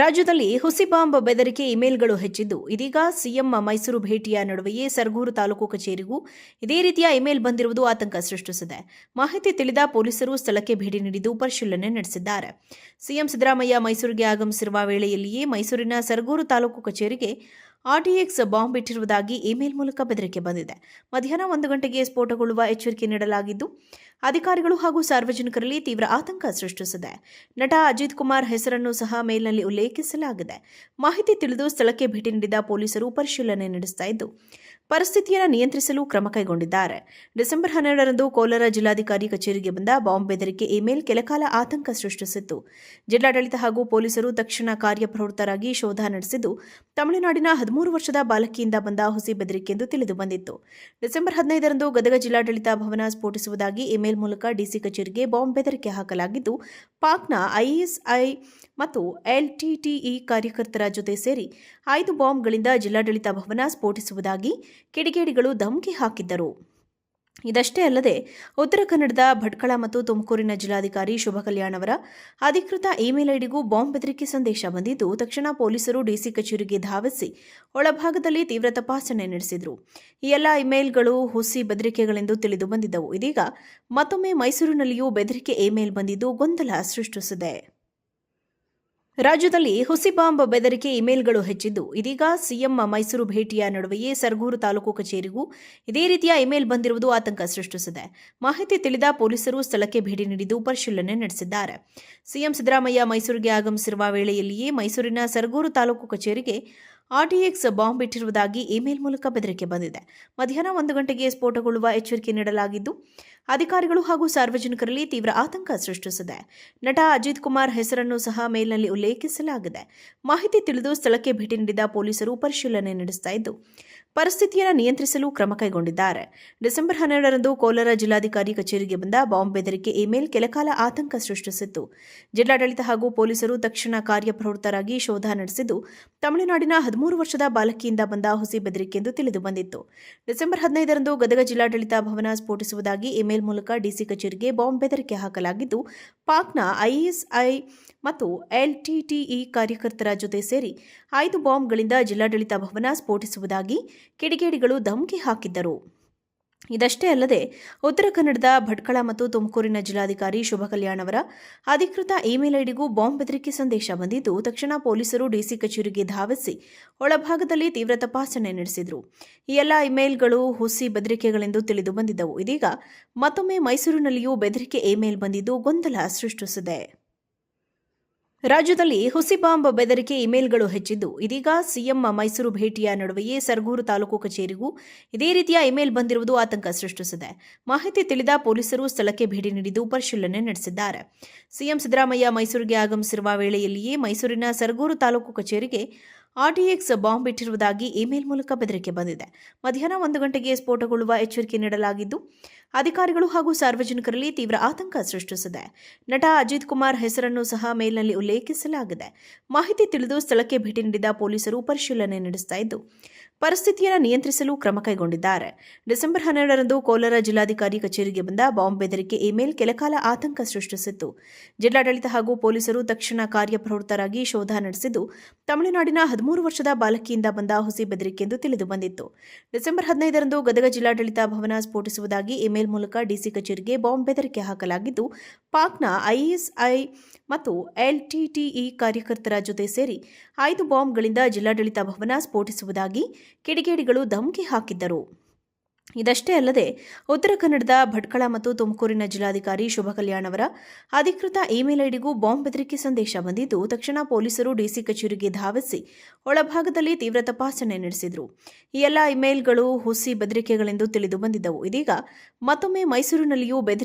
ರಾಜ್ಯದಲ್ಲಿ ಹುಸಿ ಬಾಂಬ್ ಬೆದರಿಕೆ ಇಮೇಲ್ಗಳು ಹೆಚ್ಚಿದ್ದು, ಇದೀಗ ಸಿಎಂ ಮೈಸೂರು ಭೇಟಿಯ ನಡುವೆಯೇ ಸರ್ಗೂರು ತಾಲೂಕು ಕಚೇರಿಗೂ ಇದೇ ರೀತಿಯ ಇಮೇಲ್ ಬಂದಿರುವುದು ಆತಂಕ ಸೃಷ್ಟಿಸಿದೆ. ಮಾಹಿತಿ ತಿಳಿದ ಪೊಲೀಸರು ಸ್ಥಳಕ್ಕೆ ಭೇಟಿ ನೀಡಿದ್ದು ಪರಿಶೀಲನೆ ನಡೆಸಿದ್ದಾರೆ. ಸಿಎಂ ಸಿದ್ದರಾಮಯ್ಯ ಮೈಸೂರಿಗೆ ಆಗಮಿಸಿರುವ ವೇಳೆಯಲ್ಲಿಯೇ ಮೈಸೂರಿನ ಸರ್ಗೂರು ತಾಲೂಕು ಕಚೇರಿಗೆ ಆರ್ಟಿಎಕ್ಸ್ ಬಾಂಬ್ ಇಟ್ಟಿರುವುದಾಗಿ ಇಮೇಲ್ ಮೂಲಕ ಬೆದರಿಕೆ ಬಂದಿದೆ. ಮಧ್ಯಾಹ್ನ ಒಂದು ಗಂಟೆಗೆ ಸ್ಫೋಟಗೊಳ್ಳುವ ಎಚ್ಚರಿಕೆ ನೀಡಲಾಗಿದ್ದು ಅಧಿಕಾರಿಗಳು ಹಾಗೂ ಸಾರ್ವಜನಿಕರಲ್ಲಿ ತೀವ್ರ ಆತಂಕ ಸೃಷ್ಟಿಸಿದೆ. ನಟ ಅಜಿತ್ ಕುಮಾರ್ ಹೆಸರನ್ನು ಸಹ ಮೇಲ್ನಲ್ಲಿ ಉಲ್ಲೇಖಿಸಲಾಗಿದೆ. ಮಾಹಿತಿ ತಿಳಿದು ಸ್ಥಳಕ್ಕೆ ಭೇಟಿ ನೀಡಿದ ಪೊಲೀಸರು ಪರಿಶೀಲನೆ ನಡೆಸ್ತಾ ಇದ್ದು, ಪರಿಸ್ಥಿತಿಯನ್ನು ನಿಯಂತ್ರಿಸಲು ಕ್ರಮ ಕೈಗೊಂಡಿದ್ದಾರೆ. ಡಿಸೆಂಬರ್ ಹನ್ನೆರಡರಂದು ಕೋಲಾರ ಜಿಲ್ಲಾಧಿಕಾರಿ ಕಚೇರಿಗೆ ಬಂದ ಬಾಂಬ್ ಬೆದರಿಕೆ ಇಮೇಲ್ ಕೆಲಕಾಲ ಆತಂಕ ಸೃಷ್ಟಿಸಿತ್ತು. ಜಿಲ್ಲಾಡಳಿತ ಹಾಗೂ ಪೊಲೀಸರು ತಕ್ಷಣ ಕಾರ್ಯಪ್ರವೃತ್ತರಾಗಿ ಶೋಧ ನಡೆಸಿದ್ದು, ತಮಿಳುನಾಡಿನ ಹದಿಮೂರು ವರ್ಷದ ಬಾಲಕಿಯಿಂದ ಬಂದ ಹುಸಿ ಬೆದರಿಕೆ ಎಂದು ತಿಳಿದು ಬಂದಿತ್ತು. ಡಿಸೆಂಬರ್ ಹದಿನೈದರಂದು ಗದಗ ಜಿಲ್ಲಾಡಳಿತ ಭವನ ಸ್ಫೋಟಿಸುವುದಾಗಿ ಇಮೇಲ್ ಮೂಲಕ ಡಿಸಿ ಕಚೇರಿಗೆ ಬಾಂಬ್ ಬೆದರಿಕೆ ಹಾಕಲಾಗಿದ್ದು, ಪಾಕ್ನ ಐಎಸ್ಐ ಮತ್ತು ಎಲ್ಟಿಟಿಇ ಕಾರ್ಯಕರ್ತರ ಜೊತೆ ಸೇರಿ ಐದು ಬಾಂಬ್ಗಳಿಂದ ಜಿಲ್ಲಾಡಳಿತ ಭವನ ಸ್ಫೋಟಿಸುವುದಾಗಿ ಕಿಡಿಗೇಡಿಗಳು ಧಮಕಿ ಹಾಕಿದ್ದರು. ಇದಷ್ಟೇ ಅಲ್ಲದೆ ಉತ್ತರ ಕನ್ನಡದ ಭಟ್ಕಳ ಮತ್ತು ತುಮಕೂರಿನ ಜಿಲ್ಲಾಧಿಕಾರಿ ಶುಭ ಕಲ್ಯಾಣ್ ಅವರ ಅಧಿಕೃತ ಇಮೇಲ್ ಐಡಿಗೂ ಬಾಂಬ್ ಬೆದರಿಕೆ ಸಂದೇಶ ಬಂದಿದ್ದು, ತಕ್ಷಣ ಪೊಲೀಸರು ಡಿಸಿ ಕಚೇರಿಗೆ ಧಾವಿಸಿ ಒಳಭಾಗದಲ್ಲಿ ತೀವ್ರ ತಪಾಸಣೆ ನಡೆಸಿದರು. ಈ ಎಲ್ಲ ಇಮೇಲ್ಗಳು ಹುಸಿ ಬೆದರಿಕೆಗಳೆಂದು ತಿಳಿದು ಬಂದಿದ್ದವು. ಇದೀಗ ಮತ್ತೊಮ್ಮೆ ಮೈಸೂರಿನಲ್ಲಿಯೂ ಬೆದರಿಕೆ ಇಮೇಲ್ ಬಂದಿದ್ದು ಗೊಂದಲ ಸೃಷ್ಟಿಸಿದೆ. ರಾಜ್ಯದಲ್ಲಿ ಹುಸಿ ಬಾಂಬ್ ಬೆದರಿಕೆ ಇಮೇಲ್ಗಳು ಹೆಚ್ಚಿದ್ದು, ಇದೀಗ ಸಿಎಂ ಮೈಸೂರು ಭೇಟಿಯ ನಡುವೆಯೇ ಸರಗೂರು ತಾಲೂಕು ಕಚೇರಿಗೂ ಇದೇ ರೀತಿಯ ಇಮೇಲ್ ಬಂದಿರುವುದು ಆತಂಕ ಸೃಷ್ಟಿಸಿದೆ. ಮಾಹಿತಿ ತಿಳಿದ ಪೊಲೀಸರು ಸ್ಥಳಕ್ಕೆ ಭೇಟಿ ನೀಡಿದ್ದು ಪರಿಶೀಲನೆ ನಡೆಸಿದ್ದಾರೆ. ಸಿಎಂ ಸಿದ್ದರಾಮಯ್ಯ ಮೈಸೂರಿಗೆ ಆಗಮಿಸಿರುವ ವೇಳೆಯಲ್ಲಿಯೇ ಮೈಸೂರಿನ ಸರಗೂರು ತಾಲೂಕು ಕಚೇರಿಗೆ ಆರ್ಟಿಎಕ್ಸ್ ಬಾಂಬ್ ಇಟ್ಟಿರುವುದಾಗಿ ಇಮೇಲ್ ಮೂಲಕ ಬೆದರಿಕೆ ಬಂದಿದೆ. ಮಧ್ಯಾಹ್ನ ಒಂದು ಗಂಟೆಗೆ ಸ್ಫೋಟಗೊಳ್ಳುವ ಎಚ್ಚರಿಕೆ ನೀಡಲಾಗಿದ್ದು ಅಧಿಕಾರಿಗಳು ಹಾಗೂ ಸಾರ್ವಜನಿಕರಲ್ಲಿ ತೀವ್ರ ಆತಂಕ ಸೃಷ್ಟಿಸಿದೆ. ನಟ ಅಜಿತ್ ಕುಮಾರ್ ಹೆಸರನ್ನು ಸಹ ಮೇಲ್ನಲ್ಲಿ ಉಲ್ಲೇಖಿಸಲಾಗಿದೆ. ಮಾಹಿತಿ ತಿಳಿದು ಸ್ಥಳಕ್ಕೆ ಭೇಟಿ ನೀಡಿದ ಪೊಲೀಸರು ಪರಿಶೀಲನೆ ನಡೆಸ್ತಾ ಇದ್ದು, ಪರಿಸ್ಥಿತಿಯನ್ನು ನಿಯಂತ್ರಿಸಲು ಕ್ರಮ ಕೈಗೊಂಡಿದ್ದಾರೆ. ಡಿಸೆಂಬರ್ ಹನ್ನೆರಡರಂದು ಕೋಲಾರ ಜಿಲ್ಲಾಧಿಕಾರಿ ಕಚೇರಿಗೆ ಬಂದ ಬಾಂಬ್ ಬೆದರಿಕೆ ಇಮೇಲ್ ಕೆಲಕಾಲ ಆತಂಕ ಸೃಷ್ಟಿಸಿತ್ತು. ಜಿಲ್ಲಾಡಳಿತ ಹಾಗೂ ಪೊಲೀಸರು ತಕ್ಷಣ ಕಾರ್ಯಪ್ರವೃತ್ತರಾಗಿ ಶೋಧ ನಡೆಸಿದ್ದು, ತಮಿಳುನಾಡಿನ ಹದಿಮೂರು ವರ್ಷದ ಬಾಲಕಿಯಿಂದ ಬಂದ ಹುಸಿ ಬೆದರಿಕೆ ಎಂದು ತಿಳಿದು ಬಂದಿತ್ತು. ಡಿಸೆಂಬರ್ ಹದಿನೈದರಂದು ಗದಗ ಜಿಲ್ಲಾಡಳಿತ ಭವನ ಸ್ಫೋಟಿಸುವುದಾಗಿ ಇಮೇಲ್ ಮೂಲಕ ಡಿಸಿ ಕಚೇರಿಗೆ ಬಾಂಬ್ ಬೆದರಿಕೆ ಹಾಕಲಾಗಿದ್ದು, ಪಾಕ್ನ ಐಎಸ್ಐ ಮತ್ತು ಎಲ್ಟಿಟಿಇ ಕಾರ್ಯಕರ್ತರ ಜೊತೆ ಸೇರಿ ಐದು ಬಾಂಬ್ಗಳಿಂದ ಜಿಲ್ಲಾಡಳಿತ ಭವನ ಸ್ಫೋಟಿಸುವುದಾಗಿ ಕಿಡಿಗೇಡಿಗಳು ಧಮಕಿ ಹಾಕಿದ್ದರು. ಇದಷ್ಟೇ ಅಲ್ಲದೆ ಉತ್ತರ ಕನ್ನಡದ ಭಟ್ಕಳ ಮತ್ತು ತುಮಕೂರಿನ ಜಿಲ್ಲಾಧಿಕಾರಿ ಶುಭ ಕಲ್ಯಾಣ್ ಅವರ ಅಧಿಕೃತ ಇಮೇಲ್ ಐಡಿಗೂ ಬಾಂಬ್ ಬೆದರಿಕೆ ಸಂದೇಶ ಬಂದಿದ್ದು, ತಕ್ಷಣ ಪೊಲೀಸರು ಡಿಸಿ ಕಚೇರಿಗೆ ಧಾವಿಸಿ ಒಳಭಾಗದಲ್ಲಿ ತೀವ್ರ ತಪಾಸಣೆ ನಡೆಸಿದರು. ಈ ಎಲ್ಲ ಇಮೇಲ್ಗಳು ಹುಸಿ ಬೆದರಿಕೆಗಳೆಂದು ತಿಳಿದು ಬಂದಿದ್ದವು. ಇದೀಗ ಮತ್ತೊಮ್ಮೆ ಮೈಸೂರಿನಲ್ಲಿಯೂ ಬೆದರಿಕೆ ಇಮೇಲ್ ಬಂದಿದ್ದು ಗೊಂದಲ ಸೃಷ್ಟಿಸಿದೆ. ರಾಜ್ಯದಲ್ಲಿ ಹುಸಿ ಬಾಂಬ್ ಬೆದರಿಕೆ ಇಮೇಲ್ಗಳು ಹೆಚ್ಚಿದ್ದು, ಇದೀಗ ಸಿಎಂ ಮೈಸೂರು ಭೇಟಿಯ ನಡುವೆಯೇ ಸರ್ಗೂರು ತಾಲೂಕು ಕಚೇರಿಗೂ ಇದೇ ರೀತಿಯ ಇಮೇಲ್ ಬಂದಿರುವುದು ಆತಂಕ ಸೃಷ್ಟಿಸಿದೆ. ಮಾಹಿತಿ ತಿಳಿದ ಪೊಲೀಸರು ಸ್ಥಳಕ್ಕೆ ಭೇಟಿ ನೀಡಿದ್ದು ಪರಿಶೀಲನೆ ನಡೆಸಿದ್ದಾರೆ. ಸಿಎಂ ಸಿದ್ದರಾಮಯ್ಯ ಮೈಸೂರಿಗೆ ಆಗಮಿಸಿರುವ ವೇಳೆಯಲ್ಲಿಯೇ ಮೈಸೂರಿನ ಸರಗೂರು ತಾಲೂಕು ಕಚೇರಿಗೆ ಆರ್ಡಿಎಕ್ಸ್ ಬಾಂಬ್ ಇಟ್ಟಿರುವುದಾಗಿ ಇಮೇಲ್ ಮೂಲಕ ಬೆದರಿಕೆ ಬಂದಿದೆ. ಮಧ್ಯಾಹ್ನ ಒಂದು ಗಂಟೆಗೆ ಸ್ಫೋಟಗೊಳ್ಳುವ ಎಚ್ಚರಿಕೆ ನೀಡಲಾಗಿದ್ದು, ಅಧಿಕಾರಿಗಳು ಹಾಗೂ ಸಾರ್ವಜನಿಕರಲ್ಲಿ ತೀವ್ರ ಆತಂಕ ಸೃಷ್ಟಿಸಿದೆ. ನಟ ಅಜಿತ್ ಕುಮಾರ್ ಹೆಸರನ್ನು ಸಹ ಮೇಲ್ನಲ್ಲಿ ಉಲ್ಲೇಖಿಸಲಾಗಿದೆ. ಮಾಹಿತಿ ತಿಳಿದು ಸ್ಥಳಕ್ಕೆ ಭೇಟಿ ನೀಡಿದ ಪೊಲೀಸರು ಪರಿಶೀಲನೆ ನಡೆಸ್ತಾ ಇದ್ದು ಪರಿಸ್ಥಿತಿಯನ್ನು ನಿಯಂತ್ರಿಸಲು ಕ್ರಮ ಕೈಗೊಂಡಿದ್ದಾರೆ. ಡಿಸೆಂಬರ್ ಹನ್ನೆರಡರಂದು ಕೋಲಾರ ಜಿಲ್ಲಾಧಿಕಾರಿ ಕಚೇರಿಗೆ ಬಂದ ಬಾಂಬ್ ಬೆದರಿಕೆ ಇಮೇಲ್ ಕೆಲಕಾಲ ಆತಂಕ ಸೃಷ್ಟಿಸಿತ್ತು. ಜಿಲ್ಲಾಡಳಿತ ಹಾಗೂ ಪೊಲೀಸರು ತಕ್ಷಣ ಕಾರ್ಯಪ್ರವೃತ್ತರಾಗಿ ಶೋಧ ನಡೆಸಿದ್ದು, ತಮಿಳುನಾಡಿನ ಹದಿಮೂರು ವರ್ಷದ ಬಾಲಕಿಯಿಂದ ಬಂದ ಹುಸಿ ಬೆದರಿಕೆ ಎಂದು ತಿಳಿದು ಬಂದಿತ್ತು. ಡಿಸೆಂಬರ್ ಹದಿನೈದರಂದು ಗದಗ ಜಿಲ್ಲಾಡಳಿತ ಭವನ ಸ್ಫೋಟಿಸುವುದಾಗಿ ಇಮೇಲ್ ಮೂಲಕ ಡಿಸಿ ಕಚೇರಿಗೆ ಬಾಂಬ್ ಬೆದರಿಕೆ ಹಾಕಲಾಗಿದ್ದು, ಪಾಕ್ನ ಐಎಸ್ಐ ಮತ್ತು ಎಲ್ಟಿಟಿಇ ಕಾರ್ಯಕರ್ತರ ಜೊತೆ ಸೇರಿ ಐದು ಬಾಂಬ್ಗಳಿಂದ ಜಿಲ್ಲಾಡಳಿತ ಭವನ ಸ್ಫೋಟಿಸುವುದಾಗಿ ಕಿಡಿಗೇಡಿಗಳು ಧಮಕಿ ಹಾಕಿದ್ದರು. ಇದಷ್ಟೇ ಅಲ್ಲದೆ, ಉತ್ತರ ಕನ್ನಡದ ಭಟ್ಕಳ ಮತ್ತು ತುಮಕೂರಿನ ಜಿಲ್ಲಾಧಿಕಾರಿ ಶುಭ ಕಲ್ಯಾಣ್ ಅವರ ಅಧಿಕೃತ ಇಮೇಲ್ ಐಡಿಗೂ ಬಾಂಬ್ ಬೆದರಿಕೆ ಸಂದೇಶ ಬಂದಿದ್ದು, ತಕ್ಷಣ ಪೊಲೀಸರು ಡಿಸಿ ಕಚೇರಿಗೆ ಧಾವಿಸಿ ಒಳಭಾಗದಲ್ಲಿ ತೀವ್ರ ತಪಾಸಣೆ ನಡೆಸಿದರು. ಈ ಎಲ್ಲ ಇಮೇಲ್ಗಳು ಹುಸಿ ಬೆದರಿಕೆಗಳೆಂದು ತಿಳಿದು ಬಂದಿದ್ದವು. ಇದೀಗ ಮತ್ತೊಮ್ಮೆ ಮೈಸೂರಿನಲ್ಲಿಯೂ ಬೆದರಿಕೆ